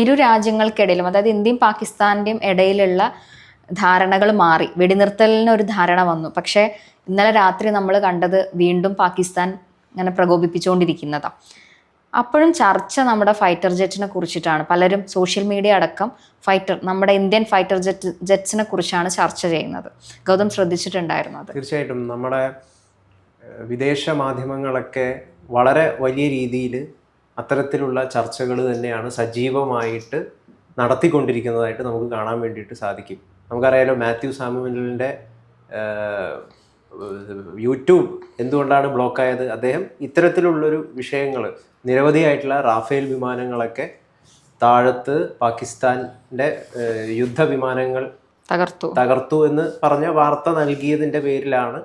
ഇരു രാജ്യങ്ങൾക്കിടയിലും അതായത് ഇന്ത്യയും പാകിസ്ഥാന്റെയും ഇടയിലുള്ള ധാരണകൾ മാറി. വെടിനിർത്തലിന് ഒരു ധാരണ വന്നു. പക്ഷേ ഇന്നലെ രാത്രി നമ്മൾ കണ്ടത് വീണ്ടും പാകിസ്ഥാൻ ഇങ്ങനെ പ്രകോപിപ്പിച്ചുകൊണ്ടിരിക്കുന്നതാണ് അപ്പോഴും ചർച്ച നമ്മുടെ ഫൈറ്റർ ജെറ്റിനെ കുറിച്ചിട്ടാണ്. പലരും സോഷ്യൽ മീഡിയ അടക്കം ഫൈറ്റർ നമ്മുടെ ഇന്ത്യൻ ഫൈറ്റർ ജെറ്റ് ജെറ്റ്സിനെ കുറിച്ചാണ് ചർച്ച ചെയ്യുന്നത്. ഗൗതം ശ്രദ്ധിച്ചിട്ടുണ്ടായിരുന്നത്. തീർച്ചയായിട്ടും നമ്മുടെ വിദേശ മാധ്യമങ്ങളൊക്കെ വളരെ വലിയ രീതിയിൽ അത്തരത്തിലുള്ള ചർച്ചകൾ തന്നെയാണ് സജീവമായിട്ട് നടത്തിക്കൊണ്ടിരിക്കുന്നതായിട്ട് നമുക്ക് കാണാൻ വേണ്ടിയിട്ട് സാധിക്കും. നമുക്കറിയാലോ മാത്യു സാമുവലിന്റെ യൂട്യൂബ് എന്തുകൊണ്ടാണ് ബ്ലോക്കായത്? അദ്ദേഹം ഇത്തരത്തിലുള്ളൊരു വിഷയങ്ങൾ നിരവധിയായിട്ടുള്ള റാഫേൽ വിമാനങ്ങളൊക്കെ താഴത്ത് പാകിസ്ഥാന്റെ യുദ്ധ വിമാനങ്ങൾ തകർത്തു. തകർത്തു എന്ന് പറഞ്ഞ വാർത്ത നൽകിയതിന്റെ പേരിലാണ്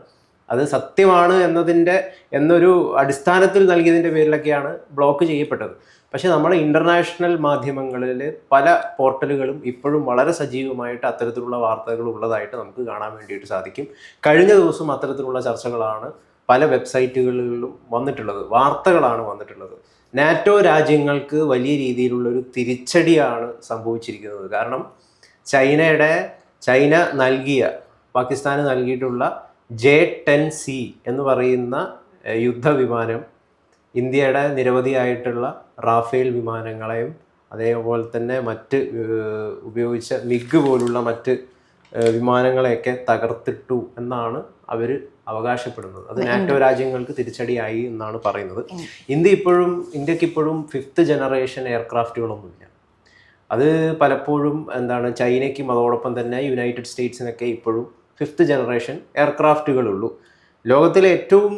അത് സത്യമാണ് എന്നതിന്റെ എന്നൊരു അടിസ്ഥാനത്തിൽ നൽകിയതിന്റെ പേരിലൊക്കെയാണ് ബ്ലോക്ക് ചെയ്യപ്പെട്ടത്. പക്ഷേ നമ്മുടെ ഇന്റർനാഷണൽ മാധ്യമങ്ങളിൽ പല പോർട്ടലുകളും ഇപ്പോഴും വളരെ സജീവമായിട്ട് അത്തരത്തിലുള്ള വാർത്തകൾ ഉള്ളതായിട്ട് നമുക്ക് കാണാൻ വേണ്ടിയിട്ട് സാധിക്കും. കഴിഞ്ഞ ദിവസം അത്തരത്തിലുള്ള ചർച്ചകളാണ് പല വെബ്സൈറ്റുകളിലും വന്നിട്ടുള്ളത്. വാർത്തകളാണ് വന്നിട്ടുള്ളത്. നാറ്റോ രാജ്യങ്ങൾക്ക് വലിയ രീതിയിലുള്ളൊരു തിരിച്ചടിയാണ് സംഭവിച്ചിരിക്കുന്നത്. കാരണം ചൈനയുടെ ചൈന നൽകിയ പാകിസ്ഥാന് നൽകിയിട്ടുള്ള ജെ ടെൻ സി എന്ന് പറയുന്ന യുദ്ധവിമാനം ഇന്ത്യയുടെ നിരവധിയായിട്ടുള്ള റാഫേൽ വിമാനങ്ങളെയും അതേപോലെ തന്നെ മറ്റ് ഉപയോഗിച്ച മിഗ് പോലുള്ള മറ്റ് വിമാനങ്ങളെയൊക്കെ തകർത്തിട്ടു എന്നാണ് അവർ അവകാശപ്പെടുന്നത്. അത് നാറ്റോ രാജ്യങ്ങൾക്ക് തിരിച്ചടിയായി എന്നാണ് പറയുന്നത്. ഇന്ത്യ ഇപ്പോഴും ഇന്ത്യയ്ക്ക് ഇപ്പോഴും ഫിഫ്ത്ത് ജനറേഷൻ എയർക്രാഫ്റ്റുകളൊന്നുമില്ല. അത് പലപ്പോഴും എന്താണ് ചൈനയ്ക്കും അതോടൊപ്പം തന്നെ യുണൈറ്റഡ് സ്റ്റേറ്റ്സിനൊക്കെ ഇപ്പോഴും ഫിഫ്ത്ത് ജനറേഷൻ എയർക്രാഫ്റ്റുകളുള്ളൂ. ലോകത്തിലെ ഏറ്റവും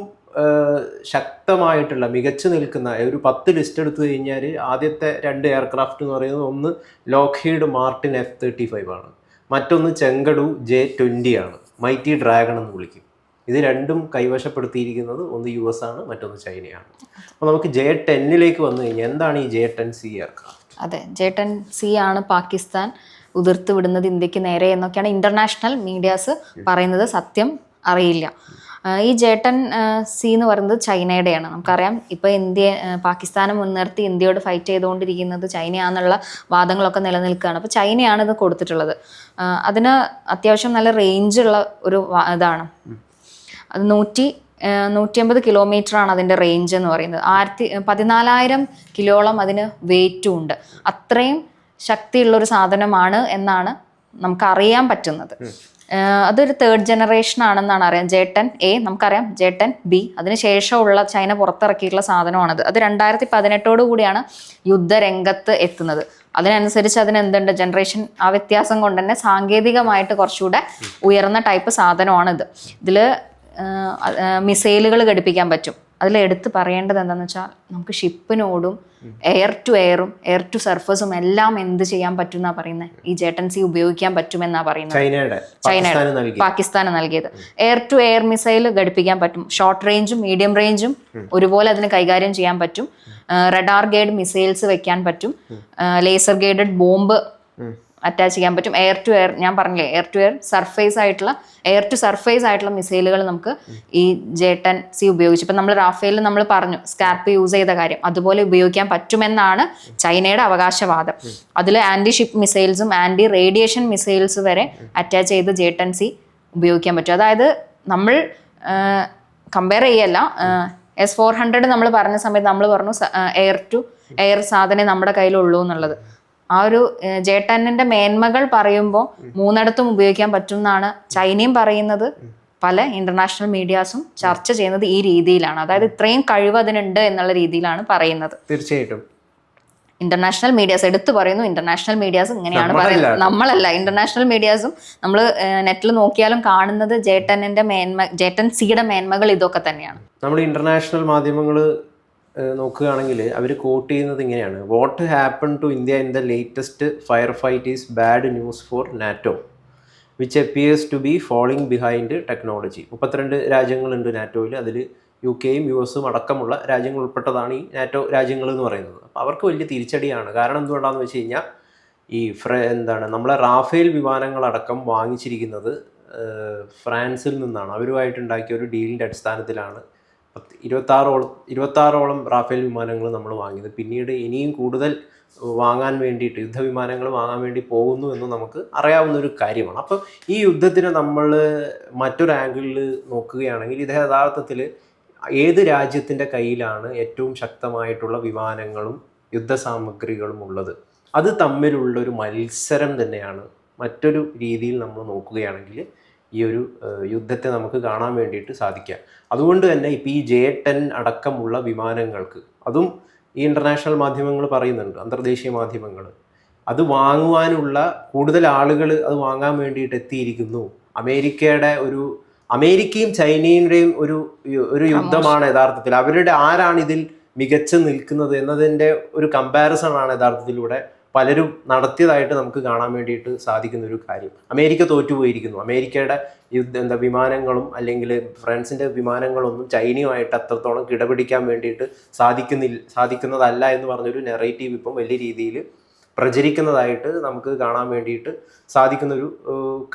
ശക്തമായിട്ടുള്ള മികച്ചു നിൽക്കുന്ന ഒരു പത്ത് ലിസ്റ്റ് എടുത്തു കഴിഞ്ഞാൽ ആദ്യത്തെ രണ്ട് എയർക്രാഫ്റ്റ് എന്ന് പറയുന്നത് ഒന്ന് Lockheed Martin F thirty five ആണ്. മറ്റൊന്ന് ചെങ്കടു ജെ ട്വന്റി ആണ്. മൈറ്റി ഡ്രാഗൺ എന്ന് വിളിക്കും. ഇത് രണ്ടും കൈവശപ്പെടുത്തിയിരിക്കുന്നത് ഒന്ന് യു എസ് ആണ് മറ്റൊന്ന് ചൈനയാണ്. അപ്പോൾ നമുക്ക് ജെ ടെന്നിലേക്ക് വന്നു കഴിഞ്ഞാൽ എന്താണ് ഈ ജെ ടെൻ സി എയർക്രാഫ്റ്റ്? അതെ ജെ ടെൻ സി ആണ് പാകിസ്ഥാൻ. ഉതിർത്ത് വിടുന്നത് ഇന്ത്യയ്ക്ക് നേരെ എന്നൊക്കെയാണ് ഇന്റർനാഷണൽ മീഡിയാസ് പറയുന്നത്. സത്യം അറിയില്ല. ഈ ജേട്ടൻ സി എന്ന് പറയുന്നത് ചൈനയുടെയാണ്. നമുക്കറിയാം ഇപ്പോൾ ഇന്ത്യ പാകിസ്ഥാനെ മുൻനിർത്തി ഇന്ത്യയോട് ഫൈറ്റ് ചെയ്തുകൊണ്ടിരിക്കുന്നത് ചൈനയാണെന്നുള്ള വാദങ്ങളൊക്കെ നിലനിൽക്കുകയാണ്. അപ്പോൾ ചൈനയാണ് ഇത് കൊടുത്തിട്ടുള്ളത്. അതിന് അത്യാവശ്യം നല്ല റേഞ്ചുള്ള ഒരു ഇതാണ്. അത് നൂറ്റി നൂറ്റി അമ്പത് കിലോമീറ്റർ ആണ് അതിന്റെ റേഞ്ച് എന്ന് പറയുന്നത്. ആയിരത്തി പതിനാലായിരം കിലോളം അതിന് വെയിറ്റും ഉണ്ട്. അത്രയും ശക്തിയുള്ള ഒരു സാധനമാണ് എന്നാണ് നമുക്ക് അറിയാൻ പറ്റുന്നത് അതൊരു തേർഡ് ജനറേഷൻ ആണെന്നാണ് അറിയാം. ജേട്ടൻ എ നമുക്കറിയാം. ജേട്ടൻ ബി അതിന് ശേഷമുള്ള ചൈന പുറത്തിറക്കിയിട്ടുള്ള സാധനമാണത്. അത് രണ്ടായിരത്തി പതിനെട്ടോടു കൂടിയാണ് യുദ്ധരംഗത്ത് എത്തുന്നത്. അതിനനുസരിച്ച് അതിന് എന്തുണ്ട് ജനറേഷൻ ആ വ്യത്യാസം കൊണ്ട് തന്നെ സാങ്കേതികമായിട്ട് കുറച്ചുകൂടെ ഉയർന്ന ടൈപ്പ് സാധനമാണിത്. ഇതിൽ മിസൈലുകൾ ഘടിപ്പിക്കാൻ പറ്റും. അതിൽ എടുത്ത് പറയേണ്ടത് എന്താണെന്ന് വെച്ചാൽ നമുക്ക് ഷിപ്പിനോടും എയർ ടു എയറും എയർ ടു സർഫസും എല്ലാം എന്ത് ചെയ്യാൻ പറ്റും എന്നാ പറയുന്നത് ഈ ജേട്ടൻസി ഉപയോഗിക്കാൻ പറ്റുമെന്നാ പറയുന്നത്. ചൈനയുടെ പാകിസ്ഥാന് നൽകിയത്. എയർ ടു എയർ മിസൈൽ ഘടിപ്പിക്കാൻ പറ്റും. ഷോർട്ട് റേഞ്ചും മീഡിയം റേഞ്ചും ഒരുപോലെ അതിന് കൈകാര്യം ചെയ്യാൻ പറ്റും. റഡാർ ഗൈഡ് മിസൈൽസ് വെക്കാൻ പറ്റും. ലേസർ ഗൈഡഡ് ബോംബ് അറ്റാച്ച് ചെയ്യാൻ പറ്റും. എയർ ടു എയർ ഞാൻ പറഞ്ഞില്ലേ എയർ ടു എയർ സർഫേസ് ആയിട്ടുള്ള എയർ ടു സർഫേസ് ആയിട്ടുള്ള മിസൈലുകൾ നമുക്ക് ഈ ജെ ടെൻ സി ഉപയോഗിച്ചു. ഇപ്പം നമ്മൾ റാഫേലിൽ നമ്മൾ പറഞ്ഞു സ്കാർപ്പ് യൂസ് ചെയ്ത കാര്യം. അതുപോലെ ഉപയോഗിക്കാൻ പറ്റുമെന്നാണ് ചൈനയുടെ അവകാശവാദം. അതിൽ ആന്റി ഷിപ്പ് മിസൈൽസും ആന്റി റേഡിയേഷൻ മിസൈൽസ് വരെ അറ്റാച്ച് ചെയ്ത് ജെ ടെൻ സി ഉപയോഗിക്കാൻ പറ്റും. അതായത് നമ്മൾ കമ്പയർ ചെയ്യല്ല എസ് ഫോർ ഹൺഡ്രഡ് നമ്മൾ പറഞ്ഞ സമയത്ത് നമ്മൾ പറഞ്ഞു എയർ ടു എയർ സാധനം നമ്മുടെ കയ്യിലുള്ളൂ എന്നുള്ളത്. ആ ഒരു ജേട്ടന്നിന്റെ മേന്മകൾ പറയുമ്പോൾ മൂന്നിടത്തും ഉപയോഗിക്കാൻ പറ്റും എന്നാണ് ചൈനയും പറയുന്നത്. പല ഇന്റർനാഷണൽ മീഡിയാസും ചർച്ച ചെയ്യുന്നത് ഈ രീതിയിലാണ്. അതായത് ഇത്രയും കഴിവ് അതിനുണ്ട് എന്നുള്ള രീതിയിലാണ് പറയുന്നത്. തീർച്ചയായിട്ടും. ഇന്റർനാഷണൽ മീഡിയാസ് എടുത്തു പറയുന്നു. ഇന്റർനാഷണൽ മീഡിയാസ് ഇങ്ങനെയാണ് പറയുന്നത്. നമ്മളല്ല. ഇന്റർനാഷണൽ മീഡിയാസും നമ്മൾ നെറ്റിൽ നോക്കിയാലും കാണുന്നത് ജേട്ടനിന്റെ മേന്മ ജേട്ടൻ സിയുടെ മേന്മകൾ ഇതൊക്കെ തന്നെയാണ്. നമ്മൾ ഇന്റർനാഷണൽ മാധ്യമങ്ങൾ നോക്കുകയാണെങ്കിൽ അവർ കോട്ട് ചെയ്യുന്നത് ഇങ്ങനെയാണ്. What happen to India in the latest fire fight is bad news for NATO which appears to be falling behind technology മുപ്പത്തിരണ്ട് രാജ്യങ്ങളുണ്ട് നാറ്റോയിൽ അതിൽ യു കെയും യു എസും അടക്കമുള്ള രാജ്യങ്ങൾ ഉൾപ്പെട്ടതാണ് ഈ നാറ്റോ രാജ്യങ്ങൾ എന്ന് പറയുന്നത്. അപ്പോൾ അവർക്ക് വലിയ തിരിച്ചടിയാണ്. കാരണം എന്തുകൊണ്ടാണെന്ന് വെച്ച് കഴിഞ്ഞാൽ ഈ ഫ്ര എന്താണ് നമ്മളെ റാഫേൽ വിമാനങ്ങളടക്കം വാങ്ങിച്ചിരിക്കുന്നത് ഫ്രാൻസിൽ നിന്നാണ്. അവരുമായിട്ടുണ്ടാക്കിയ ഒരു ഡീലിന്റെ അടിസ്ഥാനത്തിലാണ് പത്ത് ഇരുപത്താറോളം ഇരുപത്താറോളം റാഫേൽ വിമാനങ്ങൾ നമ്മൾ വാങ്ങിയത്. പിന്നീട് ഇനിയും കൂടുതൽ വാങ്ങാൻ വേണ്ടിയിട്ട് യുദ്ധവിമാനങ്ങൾ വാങ്ങാൻ വേണ്ടി പോകുന്നു എന്ന് നമുക്ക് അറിയാവുന്ന ഒരു കാര്യമാണ്. അപ്പം ഈ യുദ്ധത്തിന് നമ്മൾ മറ്റൊരു ആംഗിളിൽ നോക്കുകയാണെങ്കിൽ ഇത് യഥാർത്ഥത്തിൽ ഏത് രാജ്യത്തിന്റെ കയ്യിലാണ് ഏറ്റവും ശക്തമായിട്ടുള്ള വിമാനങ്ങളും യുദ്ധ സാമഗ്രികളും ഉള്ളത്? അത് തമ്മിലുള്ള ഒരു മത്സരം തന്നെയാണ് മറ്റൊരു രീതിയിൽ നമ്മൾ നോക്കുകയാണെങ്കിൽ ഈ ഒരു യുദ്ധത്തെ നമുക്ക് കാണാൻ വേണ്ടിയിട്ട് സാധിക്കുക. അതുകൊണ്ട് തന്നെ ഇപ്പോൾ ഈ ജെ ടെൻ അടക്കമുള്ള വിമാനങ്ങൾക്ക് അതും ഈ ഇന്റർനാഷണൽ മാധ്യമങ്ങൾ പറയുന്നുണ്ട് അന്തർദേശീയ മാധ്യമങ്ങൾ അത് വാങ്ങുവാനുള്ള കൂടുതൽ ആളുകൾ അത് വാങ്ങാൻ വേണ്ടിയിട്ട് എത്തിയിരിക്കുന്നു. അമേരിക്കയുടെ ഒരു അമേരിക്കയും ചൈനയുടെയും ഒരു ഒരു യുദ്ധമാണ് യഥാർത്ഥത്തിൽ. അവരുടെ ആരാണ് ഇതിൽ മികച്ചു നിൽക്കുന്നത് എന്നതിന്റെ ഒരു കമ്പാരിസൺ ആണ് യഥാർത്ഥത്തിലൂടെ പലരും നടത്തിയതായിട്ട് നമുക്ക് കാണാൻ വേണ്ടിയിട്ട് സാധിക്കുന്ന ഒരു കാര്യം. അമേരിക്ക തോറ്റുപോയിരിക്കുന്നു. അമേരിക്കയുടെ യുദ്ധ എന്താ വിമാനങ്ങളും അല്ലെങ്കിൽ ഫ്രാൻസിന്റെ വിമാനങ്ങളൊന്നും ചൈനയുമായിട്ട് അത്രത്തോളം കിടപിടിക്കാൻ വേണ്ടിയിട്ട് സാധിക്കുന്നില്ല സാധിക്കുന്നതല്ല എന്ന് പറഞ്ഞൊരു നെറേറ്റീവ് ഇപ്പം വലിയ രീതിയിൽ പ്രചരിക്കുന്നതായിട്ട് നമുക്ക് കാണാൻ വേണ്ടിയിട്ട് സാധിക്കുന്ന ഒരു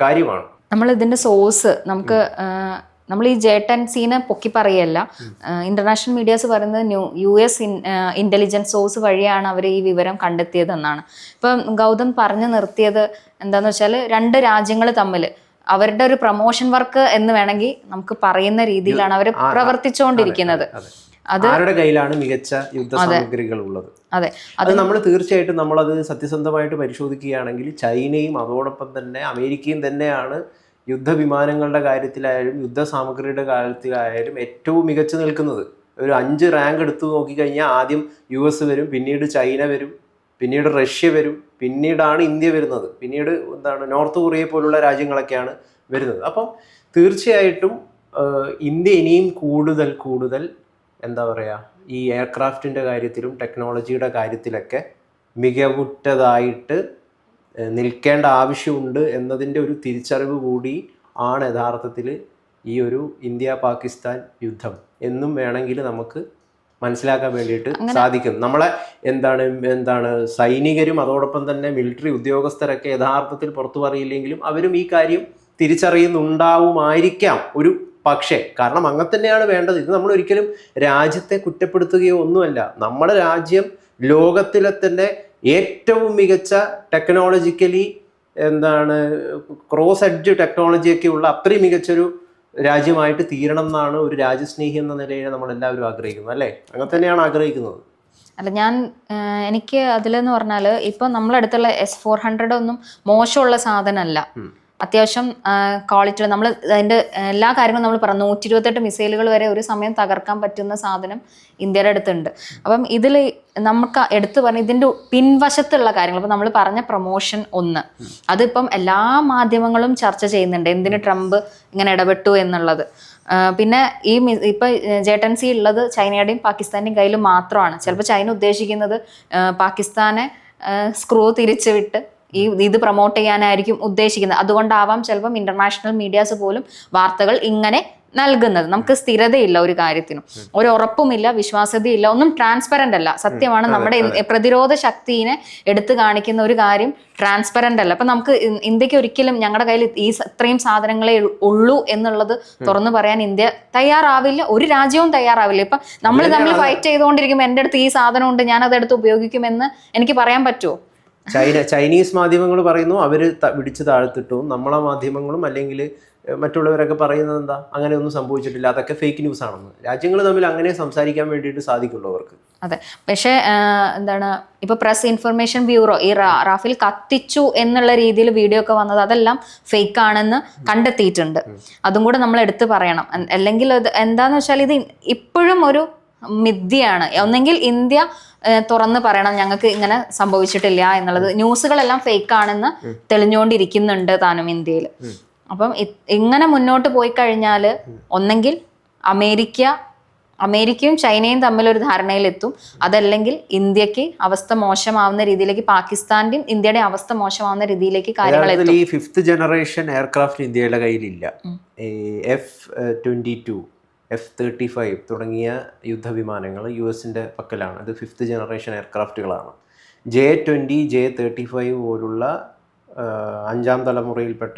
കാര്യമാണ്. നമ്മൾ ഇതിന്റെ സോഴ്സ് നമുക്ക് നമ്മൾ ഈ ജേട്ടൻ സീനെ പൊക്കി പറയല്ല. ഇന്റർനാഷണൽ മീഡിയാസ് പറയുന്നത് new U S intelligence source വഴിയാണ് അവർ ഈ വിവരം കണ്ടെത്തിയതെന്നാണ്. ഇപ്പം ഗൗതം പറഞ്ഞു നിർത്തിയത് എന്താന്ന് വെച്ചാൽ രണ്ട് രാജ്യങ്ങൾ തമ്മിൽ അവരുടെ ഒരു പ്രൊമോഷൻ വർക്ക് എന്ന് വേണമെങ്കിൽ നമുക്ക് പറയുന്ന രീതിയിലാണ് അവർ പ്രവർത്തിച്ചുകൊണ്ടിരിക്കുന്നത് ആരുടെ കയ്യിലാണ് മികച്ച യുദ്ധ സാമഗ്രികൾ ഉള്ളത്? അതെ. അത് നമ്മൾ തീർച്ചയായിട്ടും നമ്മളത് സത്യസന്ധമായിട്ട് പരിശോധിക്കുകയാണെങ്കിൽ ചൈനയും അതോടൊപ്പം തന്നെ അമേരിക്കയും തന്നെയാണ് യുദ്ധവിമാനങ്ങളുടെ കാര്യത്തിലായാലും യുദ്ധ സാമഗ്രിയുടെ കാര്യത്തിലായാലും ഏറ്റവും മികച്ചു നിൽക്കുന്നത് ഒരു അഞ്ച് റാങ്ക് എടുത്തു നോക്കിക്കഴിഞ്ഞാൽ ആദ്യം യു എസ് വരും പിന്നീട് ചൈന വരും പിന്നീട് റഷ്യ വരും പിന്നീടാണ് ഇന്ത്യ വരുന്നത്. പിന്നീട് എന്താണ് നോർത്ത് കൊറിയ പോലുള്ള രാജ്യങ്ങളൊക്കെയാണ് വരുന്നത്. അപ്പം തീർച്ചയായിട്ടും ഇന്ത്യ ഇനിയും കൂടുതൽ കൂടുതൽ എന്താ പറയുക ഈ എയർക്രാഫ്റ്റിന്റെ കാര്യത്തിലും ടെക്നോളജിയുടെ കാര്യത്തിലൊക്കെ മികവുറ്റതായിട്ട് നിൽക്കേണ്ട ആവശ്യമുണ്ട് എന്നതിന്റെ ഒരു തിരിച്ചറിവ് കൂടി ആണ് യഥാർത്ഥത്തിൽ ഈ ഒരു ഇന്ത്യ പാകിസ്ഥാൻ യുദ്ധം എന്നും വേണമെങ്കിൽ നമുക്ക് മനസ്സിലാക്കാൻ വേണ്ടിയിട്ട് സാധിക്കും. നമ്മളെ എന്താണ് എന്താണ് സൈനികരും അതോടൊപ്പം തന്നെ മിലിറ്ററി ഉദ്യോഗസ്ഥരൊക്കെ യഥാർത്ഥത്തിൽ പുറത്തു പറയില്ലെങ്കിലും അവരും ഈ കാര്യം തിരിച്ചറിയുന്നുണ്ടാവുമായിരിക്കാം ഒരു പക്ഷേ. കാരണം അങ്ങനെ തന്നെയാണ് വേണ്ടത്. ഇത് നമ്മൾ ഒരിക്കലും രാജ്യത്തെ കുറ്റപ്പെടുത്തുകയോ ഒന്നുമല്ല. നമ്മുടെ രാജ്യം ലോകത്തിലെ തന്നെ ഏറ്റവും മികച്ച ടെക്നോളജിക്കലി എന്താണ് ക്രോസ് എഡ്ജ് ടെക്നോളജിയൊക്കെ ഉള്ള അത്രയും മികച്ചൊരു രാജ്യമായിട്ട് തീരണം എന്നാണ് ഒരു രാജ്യസ്നേഹി എന്ന നിലയിൽ നമ്മൾ എല്ലാവരും ആഗ്രഹിക്കുന്നത് അല്ലേ? അങ്ങനെ തന്നെയാണ് ആഗ്രഹിക്കുന്നത്. അല്ല ഞാൻ എനിക്ക് അതിലെന്ന് പറഞ്ഞാൽ ഇപ്പം നമ്മളടുത്തുള്ള എസ് ഫോർ ഹൺഡ്രഡ് ഒന്നും മോശമുള്ള സാധനമല്ല. അത്യാവശ്യം ക്വാളിറ്റി നമ്മൾ അതിന്റെ എല്ലാ കാര്യങ്ങളും നമ്മൾ പറഞ്ഞു നൂറ്റി ഇരുപത്തെട്ട് മിസൈലുകൾ വരെ ഒരു സമയം തകർക്കാൻ പറ്റുന്ന സാധനം ഇന്ത്യയുടെ അടുത്തുണ്ട്. അപ്പം ഇതിൽ നമുക്ക് എടുത്തു പറഞ്ഞ ഇതിന്റെ പിൻവശത്തുള്ള കാര്യങ്ങൾ ഇപ്പം നമ്മൾ പറഞ്ഞ പ്രൊമോഷൻ ഒന്ന്. അതിപ്പം എല്ലാ മാധ്യമങ്ങളും ചർച്ച ചെയ്യുന്നുണ്ട് എന്തിന് ട്രംപ് ഇങ്ങനെ ഇടപെട്ടു എന്നുള്ളത്. പിന്നെ ഈ ഇപ്പൊ ജേട്ടൻസി ഉള്ളത് ചൈനയുടെയും പാകിസ്ഥാന്റെയും കയ്യിൽ മാത്രമാണ്. ചിലപ്പോൾ ചൈന ഉദ്ദേശിക്കുന്നത് പാകിസ്ഥാനെ സ്ക്രൂ തിരിച്ചു വിട്ട് ഈ ഇത് പ്രൊമോട്ട് ചെയ്യാനായിരിക്കും ഉദ്ദേശിക്കുന്നത്. അതുകൊണ്ടാവാം ചിലപ്പം ഇന്റർനാഷണൽ മീഡിയാസ് പോലും വാർത്തകൾ ഇങ്ങനെ നൽകുന്നത്. നമുക്ക് സ്ഥിരതയില്ല ഒരു കാര്യത്തിനും. ഒരു ഉറപ്പുമില്ല വിശ്വാസ്യതയില്ല ഒന്നും ട്രാൻസ്പെറന്റ് അല്ല. സത്യമാണ് നമ്മുടെ പ്രതിരോധ ശക്തിനെ എടുത്തു കാണിക്കുന്ന ഒരു കാര്യം ട്രാൻസ്പെറന്റ് അല്ല. അപ്പം നമുക്ക് ഇന്ത്യയ്ക്ക് ഒരിക്കലും ഞങ്ങളുടെ കയ്യിൽ ഈ ഇത്രയും സാധനങ്ങളെ ഉള്ളൂ എന്നുള്ളത് തുറന്നു പറയാൻ ഇന്ത്യ തയ്യാറാവില്ല. ഒരു രാജ്യവും തയ്യാറാവില്ല. ഇപ്പം നമ്മൾ നമ്മൾ ഫൈറ്റ് ചെയ്തുകൊണ്ടിരിക്കുമ്പോൾ എന്റെ അടുത്ത് ഈ സാധനം ഉണ്ട് ഞാൻ അതെടുത്ത് ഉപയോഗിക്കുമെന്ന് എനിക്ക് പറയാൻ പറ്റുമോ ചൈന ചൈനീസ് മാധ്യമങ്ങൾ പറയുന്നു അവർ വിടിച്ച് താഴ്ത്തിട്ടു. നമ്മളെ മാധ്യമങ്ങളും അല്ലെങ്കിൽ മറ്റുള്ളവരൊക്കെ പറയുന്നത് എന്താ? അങ്ങനെ ഒന്നും സംഭവിച്ചിട്ടില്ല. അതൊക്കെ ഫേക്ക് ന്യൂസ് ആണെന്ന്. രാജ്യങ്ങൾ തമ്മിൽ അങ്ങനെ സംസാരിക്കാൻ വേണ്ടിയിട്ട് സാധിക്കുള്ളൂ അവർക്ക്. അതെ. പക്ഷേ എന്താണ് ഇപ്പൊ പ്രസ് ഇൻഫർമേഷൻ ബ്യൂറോ ഈ റാഫേൽ കത്തിച്ചു എന്നുള്ള രീതിയിൽ വീഡിയോ ഒക്കെ വന്നത് അതെല്ലാം ഫേക്ക് ആണെന്ന് കണ്ടെത്തിയിട്ടുണ്ട്. അതും കൂടെ നമ്മൾ എടുത്തു പറയണം. അല്ലെങ്കിൽ എന്താന്ന് വെച്ചാൽ ഇത് ഇപ്പോഴും ഒരു മിഥ്യയാണ്. ഒന്നെങ്കിൽ ഇന്ത്യ തുറന്ന് പറയണം ഞങ്ങൾക്ക് ഇങ്ങനെ സംഭവിച്ചിട്ടില്ല എന്നുള്ളത്. ന്യൂസുകളെല്ലാം ഫേക്ക് ആണെന്ന് തെളിഞ്ഞുകൊണ്ടിരിക്കുന്നുണ്ട് താനും ഇന്ത്യയിൽ അപ്പം ഇങ്ങനെ മുന്നോട്ട് പോയി കഴിഞ്ഞാൽ ഒന്നെങ്കിൽ അമേരിക്ക അമേരിക്കയും ചൈനയും തമ്മിൽ ഒരു ധാരണയിലെത്തും. അതല്ലെങ്കിൽ ഇന്ത്യയ്ക്ക് അവസ്ഥ മോശമാവുന്ന രീതിയിലേക്ക് പാകിസ്ഥാന്റെയും ഇന്ത്യയുടെയും അവസ്ഥ മോശമാവുന്ന രീതിയിലേക്ക് കാര്യങ്ങൾ ഈ ഫിഫ്ത്ത് ജനറേഷൻ എയർക്രാഫ്റ്റ് ഇന്ത്യയുടെ കയ്യിലില്ല. F twenty two F thirty five തുടങ്ങിയ യുദ്ധവിമാനങ്ങൾ യു എസിന്റെ പക്കലാണ്. അത് fifth generation എയർക്രാഫ്റ്റുകളാണ് J twenty J thirty five പോലുള്ള അഞ്ചാം തലമുറയിൽപ്പെട്ട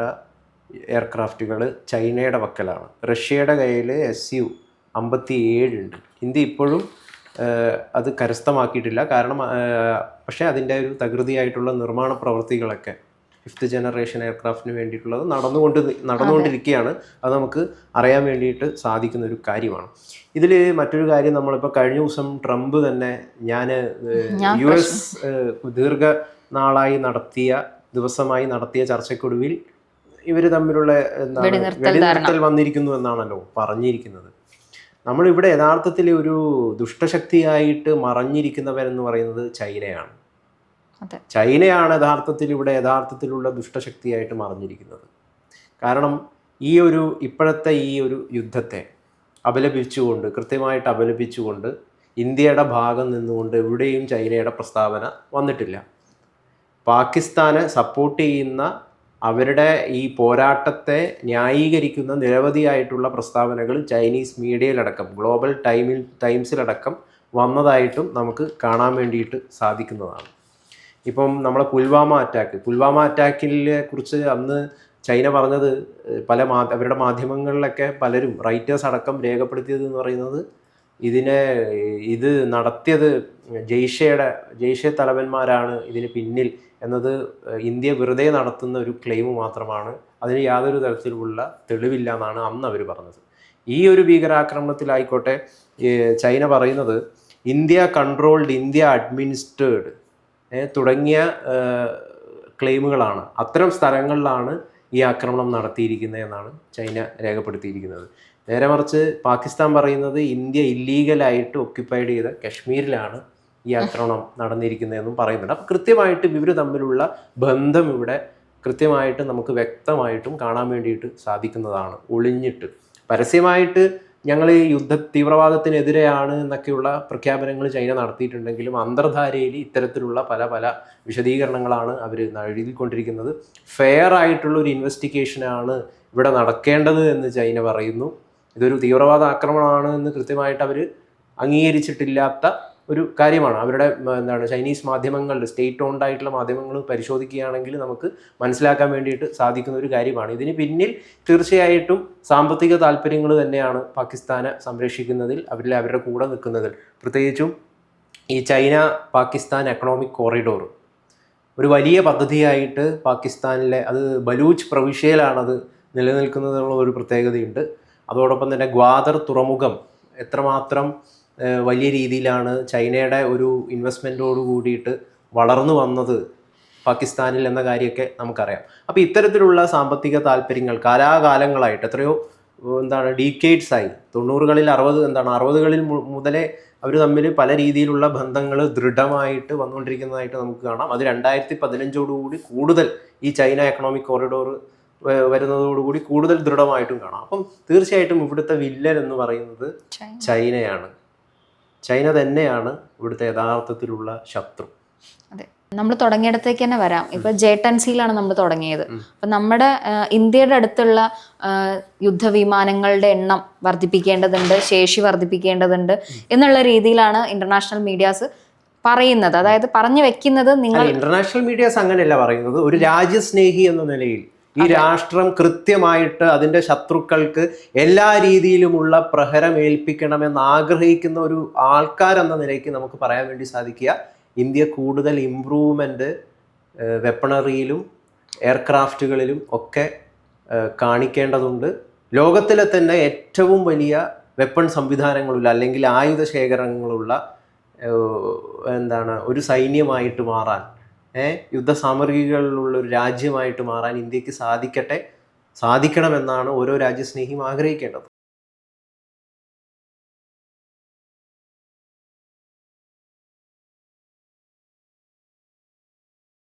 എയർക്രാഫ്റ്റുകൾ ചൈനയുടെ പക്കലാണ്. റഷ്യയുടെ കയ്യിൽ എസ് യു അമ്പത്തി ഏഴുണ്ട് ഇന്ത്യ ഇപ്പോഴും അത് കരസ്ഥമാക്കിയിട്ടില്ല. കാരണം പക്ഷേ അതിന്റെ ഒരു തകൃതിയായിട്ടുള്ള നിർമ്മാണ പ്രവൃത്തികളൊക്കെ ഫിഫ്ത്ത് ജനറേഷൻ എയർക്രാഫ്റ്റിന് വേണ്ടിയിട്ടുള്ളത് നടന്നുകൊണ്ട് നടന്നുകൊണ്ടിരിക്കുകയാണ്. അത് നമുക്ക് അറിയാൻ വേണ്ടിയിട്ട് സാധിക്കുന്ന ഒരു കാര്യമാണ്. ഇതിൽ മറ്റൊരു കാര്യം നമ്മളിപ്പോൾ കഴിഞ്ഞ ദിവസം ട്രംപ് തന്നെ ഞാൻ യു എസ് ദീർഘ നാളായി നടത്തിയ ദിവസമായി നടത്തിയ ചർച്ചയ്ക്കൊടുവിൽ ഇവർ തമ്മിലുള്ള വെടിനിർത്തൽ വന്നിരിക്കുന്നു എന്നാണല്ലോ പറഞ്ഞിരിക്കുന്നത്. നമ്മളിവിടെ യഥാർത്ഥത്തിൽ ഒരു ദുഷ്ടശക്തിയായിട്ട് മറഞ്ഞിരിക്കുന്നവരെന്ന് പറയുന്നത് ചൈനയാണ്. ചൈനയാണ് യഥാർത്ഥത്തിൽ ഇവിടെ യഥാർത്ഥത്തിലുള്ള ദുഷ്ടശക്തിയായിട്ട് മറിഞ്ഞിരിക്കുന്നത്. കാരണം ഈ ഒരു ഇപ്പോഴത്തെ ഈ ഒരു യുദ്ധത്തെ അപലപിച്ചുകൊണ്ട് കൃത്യമായിട്ട് അപലപിച്ചുകൊണ്ട് ഇന്ത്യയുടെ ഭാഗം നിന്നുകൊണ്ട് എവിടെയും ചൈനയുടെ പ്രസ്താവന വന്നിട്ടില്ല. പാകിസ്ഥാനെ സപ്പോർട്ട് ചെയ്യുന്ന അവരുടെ ഈ പോരാട്ടത്തെ ന്യായീകരിക്കുന്ന നിരവധിയായിട്ടുള്ള പ്രസ്താവനകൾ ചൈനീസ് മീഡിയയിലടക്കം ഗ്ലോബൽ ടൈമിൽ ടൈംസിലടക്കം വന്നതായിട്ടും നമുക്ക് കാണാൻ വേണ്ടിയിട്ട് സാധിക്കുന്നതാണ്. ഇപ്പം നമ്മളെ പുൽവാമ അറ്റാക്ക് പുൽവാമ അറ്റാക്കിനെ കുറിച്ച് അന്ന് ചൈന പറഞ്ഞത് പല മാ അവരുടെ മാധ്യമങ്ങളിലൊക്കെ പലരും റൈറ്റേഴ്സ് അടക്കം രേഖപ്പെടുത്തിയത് എന്ന് പറയുന്നത് ഇതിനെ ഇത് നടത്തിയത് ജെയ്ഷയുടെ ജെയ്ഷെ തലവന്മാരാണ് ഇതിന് പിന്നിൽ എന്നത് ഇന്ത്യ വെറുതെ നടത്തുന്ന ഒരു ക്ലെയിം മാത്രമാണ്. അതിന് യാതൊരു തരത്തിലുള്ള തെളിവില്ല എന്നാണ് അന്ന് അവർ പറഞ്ഞത്. ഈ ഒരു ഭീകരാക്രമണത്തിലായിക്കോട്ടെ ചൈന പറയുന്നത് ഇന്ത്യ കൺട്രോൾഡ് ഇന്ത്യ അഡ്മിനിസ്ട്രേഡ് തുടങ്ങിയ ക്ലെയിമുകളാണ്. അത്തരം സ്ഥലങ്ങളിലാണ് ഈ ആക്രമണം നടത്തിയിരിക്കുന്നത് എന്നാണ് ചൈന രേഖപ്പെടുത്തിയിരിക്കുന്നത്. നേരെ മറിച്ച് പാകിസ്ഥാൻ പറയുന്നത് ഇന്ത്യ ഇല്ലീഗലായിട്ട് ഒക്യുപ്പൈഡ് ചെയ്ത കശ്മീരിലാണ് ഈ ആക്രമണം നടന്നിരിക്കുന്നതെന്നും പറയുന്നുണ്ട്. അപ്പം കൃത്യമായിട്ട് ഇവർ തമ്മിലുള്ള ബന്ധം ഇവിടെ കൃത്യമായിട്ട് നമുക്ക് വ്യക്തമായിട്ടും കാണാൻ വേണ്ടിയിട്ട് സാധിക്കുന്നതാണ്. ഒളിഞ്ഞിട്ട്. പരസ്യമായിട്ട് ഞങ്ങൾ ഈ യുദ്ധ തീവ്രവാദത്തിനെതിരെയാണ് എന്നൊക്കെയുള്ള പ്രഖ്യാപനങ്ങൾ ചൈന നടത്തിയിട്ടുണ്ടെങ്കിലും അന്തർധാരയിൽ ഇത്തരത്തിലുള്ള പല പല വിശദീകരണങ്ങളാണ് അവർ എഴുതിക്കൊണ്ടിരിക്കുന്നത്. ഫെയർ ആയിട്ടുള്ള ഒരു ഇൻവെസ്റ്റിഗേഷനാണ് ഇവിടെ നടക്കേണ്ടത് എന്ന് ചൈന പറയുന്നു. ഇതൊരു തീവ്രവാദ ആക്രമണമാണ് എന്ന് കൃത്യമായിട്ട് അവർ അംഗീകരിച്ചിട്ടില്ലാത്ത ഒരു കാര്യമാണ്. അവരുടെ എന്താണ് ചൈനീസ് മാധ്യമങ്ങൾ സ്റ്റേറ്റ് ഓൺഡ് ആയിട്ടുള്ള മാധ്യമങ്ങൾ പരിശോധിക്കുകയാണെങ്കിൽ നമുക്ക് മനസ്സിലാക്കാൻ വേണ്ടിയിട്ട് സാധിക്കുന്ന ഒരു കാര്യമാണ്. ഇതിന് പിന്നിൽ തീർച്ചയായിട്ടും സാമ്പത്തിക താല്പര്യങ്ങൾ തന്നെയാണ് പാകിസ്ഥാനെ സംരക്ഷിക്കുന്നതിൽ അവരിൽ അവരുടെ കൂടെ നിൽക്കുന്നതിൽ. പ്രത്യേകിച്ചും ഈ ചൈന പാകിസ്ഥാൻ എക്കണോമിക് കോറിഡോർ ഒരു വലിയ പദ്ധതിയായിട്ട് പാകിസ്ഥാനിലെ അത് ബലൂച്ച് പ്രവിശ്യയിലാണത് നിലനിൽക്കുന്നതിനുള്ള ഒരു പ്രത്യേകതയുണ്ട്. അതോടൊപ്പം തന്നെ ഗ്വാദർ തുറമുഖം എത്രമാത്രം വലിയ രീതിയിലാണ് ചൈനയുടെ ഒരു ഇൻവെസ്റ്റ്മെന്റോട് കൂടിയിട്ട് വളർന്നു വന്നത് പാകിസ്ഥാനിൽ എന്ന കാര്യമൊക്കെ നമുക്കറിയാം. അപ്പോൾ ഇത്തരത്തിലുള്ള സാമ്പത്തിക താല്പര്യങ്ങൾ കാലാകാലങ്ങളായിട്ട് എത്രയോ എന്താണ് ഡീക്കേഡ്സ് ആയി. തൊണ്ണൂറുകളിൽ അറുപത് എന്താണ് അറുപതുകളിൽ മുതലേ അവർ തമ്മിൽ പല രീതിയിലുള്ള ബന്ധങ്ങൾ ദൃഢമായിട്ട് വന്നുകൊണ്ടിരിക്കുന്നതായിട്ട് നമുക്ക് കാണാം. അത് രണ്ടായിരത്തി പതിനഞ്ചോടുകൂടി കൂടുതൽ ഈ ചൈന എക്കണോമിക് കോറിഡോർ വരുന്നതോടുകൂടി കൂടുതൽ ദൃഢമായിട്ടും കാണാം. അപ്പം തീർച്ചയായിട്ടും ഇവിടുത്തെ വില്ലൻ എന്ന് പറയുന്നത് ചൈനയാണ്. ചൈന തന്നെയാണ് ഇവിടുത്തെ യഥാർത്ഥത്തിലുള്ള ശത്രു. അതെ. നമ്മൾ തുടങ്ങിയിടത്തേക്ക് തന്നെ വരാം. ഇപ്പൊ ജേട്ടൻസിയിലാണ് നമ്മൾ തുടങ്ങിയത്. അപ്പൊ നമ്മുടെ ഇന്ത്യയുടെ അടുത്തുള്ള യുദ്ധവിമാനങ്ങളുടെ എണ്ണം വർദ്ധിപ്പിക്കേണ്ടതുണ്ട് ശേഷി വർദ്ധിപ്പിക്കേണ്ടതുണ്ട് എന്നുള്ള രീതിയിലാണ് ഇന്റർനാഷണൽ മീഡിയാസ് പറയുന്നത്. അതായത് പറഞ്ഞു വെക്കുന്നത് നിങ്ങൾ ഇന്റർനാഷണൽ മീഡിയാസ് അങ്ങനെയല്ല പറയുന്നത്. ഒരു രാജ്യസ്നേഹി എന്ന നിലയിൽ ഈ രാഷ്ട്രം കൃത്യമായിട്ട് അതിന്റെ ശത്രുക്കൾക്ക് എല്ലാ രീതിയിലുമുള്ള പ്രഹരം ഏൽപ്പിക്കണമെന്ന് ആഗ്രഹിക്കുന്ന ഒരു ആൾക്കാരെന്ന നിലയ്ക്ക് നമുക്ക് പറയാൻ വേണ്ടി സാധിക്കുക. ഇന്ത്യ കൂടുതൽ ഇംപ്രൂവ്മെന്റ് വെപ്പണറിയിലും എയർക്രാഫ്റ്റുകളിലും ഒക്കെ കാണിക്കേണ്ടതുണ്ട്. ലോകത്തിലെ തന്നെ ഏറ്റവും വലിയ വെപ്പൺ സംവിധാനങ്ങളുള്ള അല്ലെങ്കിൽ ആയുധ ശേഖരങ്ങളുള്ള എന്താണ് ഒരു സൈന്യമായിട്ട് മാറാൻ യുദ്ധസാമഗ്രികളിലുള്ള ഒരു രാജ്യമായിട്ട് മാറാൻ ഇന്ത്യയ്ക്ക് സാധിക്കട്ടെ സാധിക്കണമെന്നാണ് ഓരോ രാജ്യസ്നേഹിയും ആഗ്രഹിക്കേണ്ടത്.